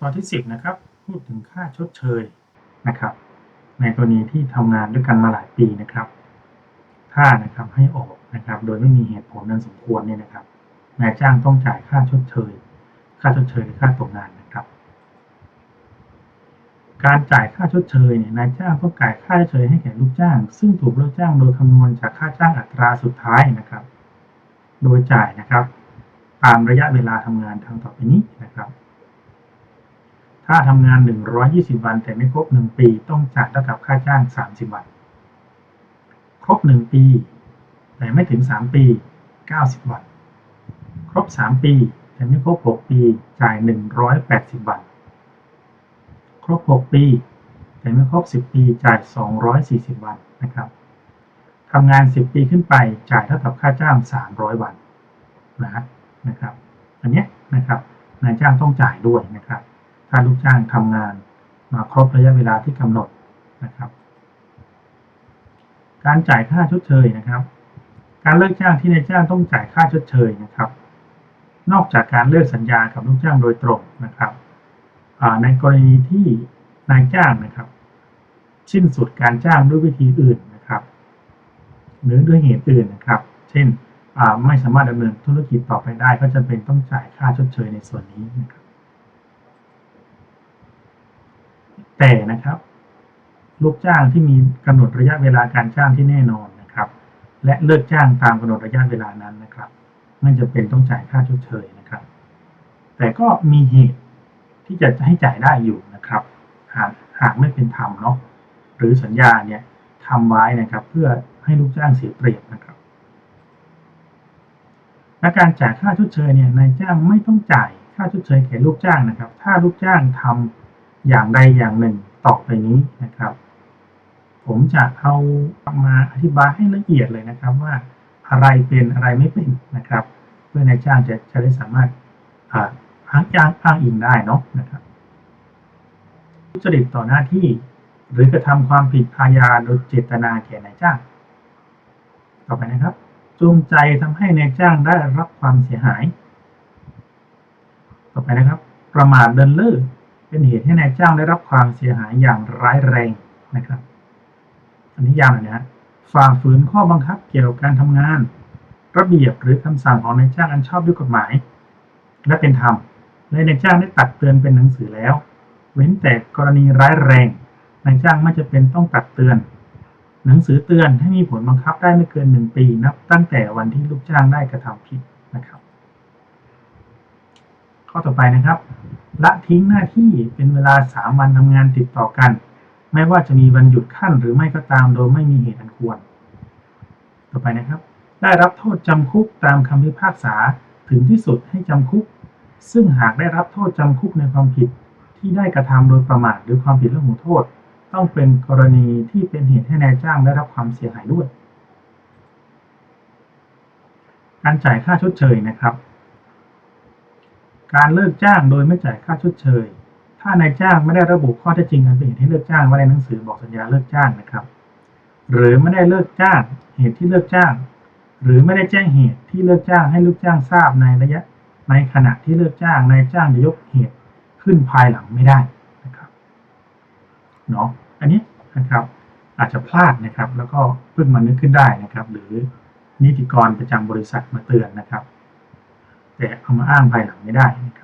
ตอนที่ 10 นะครับ พูดถึงค่าชดเชยนะครับ ในกรณีที่ทำงานด้วยกันมาหลายปีนะครับ ถ้านะครับให้ออกนะครับ โดยไม่มีเหตุผลนั้นสมควรเนี่ยนะครับนายจ้างต้องจ่ายค่าชดเชย ค่าชดเชยหรือค่าตกงานนะครับ การจ่ายค่าชดเชยเนี่ยนายจ้างต้องจ่ายค่าชดเชยให้แก่ลูกจ้าง ซึ่งถูกเลิกจ้างโดยคำนวณจากค่าจ้างอัตราสุดท้ายนะครับ โดยจ่ายนะครับ ตามระยะเวลาทำงานทางต่อไปนี้นะครับ ถ้าทำงาน 120 วัน แต่ไม่ครบ 1 ปี ต้องจ่ายเท่ากับค่าจ้าง 30 วัน ครบ 1 ปี แต่ไม่ถึง 3 ปี 90 วัน ครบ 3 ปี แต่ไม่ครบ 6 ปี จ่าย 180 วัน ครบ 6 ปี แต่ไม่ครบ 10 ปี จ่าย 240 วันนะครับทำงาน 10 ปีขึ้นไปจ่ายเท่ากับค่าจ้าง 300 วันนะนะครับ อันนี้นะครับนายจ้างต้องจ่ายด้วยนะครับ ถ้าลูกจ้างทำงานมาครบระยะเวลาที่กำหนดนะครับ การจ่ายค่าชดเชยนะครับ การเลิกจ้างที่นายจ้างต้องจ่ายค่าชดเชยนะครับ นอกจากการเลิกสัญญากับลูกจ้างโดยตรงนะครับในกรณีที่นายจ้างนะครับ สิ้นสุดการจ้างด้วยวิธีอื่นนะครับ หรือด้วยเหตุอื่นนะครับ เช่นไม่สามารถดำเนินธุรกิจต่อไปได้ ก็จะเป็นต้องจ่ายค่าชดเชยในส่วนนี้นะครับ แต่นะครับ ลูกจ้างที่มีกำหนดระยะเวลาการจ้างที่แน่นอนนะครับ และเลิกจ้างตามกำหนดระยะเวลานั้นนะครับไม่จำเป็นต้องจ่ายค่าชดเชยนะครับ แต่ก็มีเหตุที่จะให้จ่ายได้อยู่นะครับ หากหากไม่เป็นธรรมเนาะหรือสัญญาเนี่ยทำไว้นะครับ เพื่อให้ลูกจ้างเสียเปรียบนะครับและการจ่ายค่าชดเชยเนี่ยนายจ้างไม่ต้องจ่ายค่าชดเชยแก่ลูกจ้างนะครับ ถ้าลูกจ้างทำ อย่างใดอย่างหนึ่งต่อไปนี้นะครับ ผมจะเอามาอธิบายให้ละเอียดเลยนะครับว่าอะไรเป็นอะไรไม่เป็นนะครับ เพื่อนายจ้างจะจะได้สามารถอ้างอ้างอ้างอิงได้เนาะนะครับทุจริตต่อหน้าที่หรือกระทำความผิดอาญาโดยเจตนาแก่นายจ้าง ต่อไปนะครับ จูงใจทำให้นายจ้างได้รับความเสียหาย ต่อไปนะครับ ประมาทเดินเล่อ เป็นเหตุให้นายจ้างได้รับความเสียหายอย่างร้ายแรงนะครับ อันนี้ยาวหน่อยนะฝ่าฝืนข้อบังคับเกี่ยวกับการทำงาน ระเบียบหรือคำสั่งของนายจ้างอันชอบด้วยกฎหมาย และเป็นธรรมและนายจ้างได้ตักเตือนเป็นหนังสือแล้ว เว้นแต่กรณีร้ายแรงนายจ้างไม่จะเป็นต้องตักเตือน หนังสือเตือนให้มีผลบังคับได้ไม่เกินหนึ่งปีนับ ตั้งแต่วันที่ลูกจ้างได้กระทำผิดนะครับ ข้อต่อไปนะครับ ละทิ้งหน้าที่เป็นเวลาสามวันทำงานติดต่อกัน ไม่ว่าจะมีวันหยุดขั้นหรือไม่ก็ตามโดยไม่มีเหตุอันควร ต่อไปนะครับ ได้รับโทษจำคุกตามคำพิพากษาถึงที่สุดให้จำคุก ซึ่งหากได้รับโทษจำคุกในความผิดที่ได้กระทำโดยประมาทหรือความผิดเรื่องหูโทษ ต้องเป็นกรณีที่เป็นเหตุให้นายจ้างได้รับความเสียหายด้วย การจ่ายค่าชดเชยนะครับ การเลิกจ้างโดยไม่จ่ายค่าชดเชย ถ้านายจ้างไม่ได้ระบุข้อเท็จจริงอันเป็นเหตุให้เลิกจ้างไว้ในหนังสือบอกสัญญาเลิกจ้างนะครับ หรือไม่ได้เลิกจ้างเหตุที่เลิกจ้าง หรือไม่ได้แจ้งเหตุที่เลิกจ้างให้ลูกจ้างทราบในระยะ ในขณะที่เลิกจ้างนายจ้างจะยกเหตุขึ้นภายหลังไม่ได้นะครับเนาะอันนี้นะครับอาจจะพลาดนะครับ แล้วก็เพิ่งมานึกขึ้นได้นะครับ หรือนิติกรประจำบริษัทมาเตือนนะครับ แต่เอามาอ้างภายหลังไม่ได้นะครับ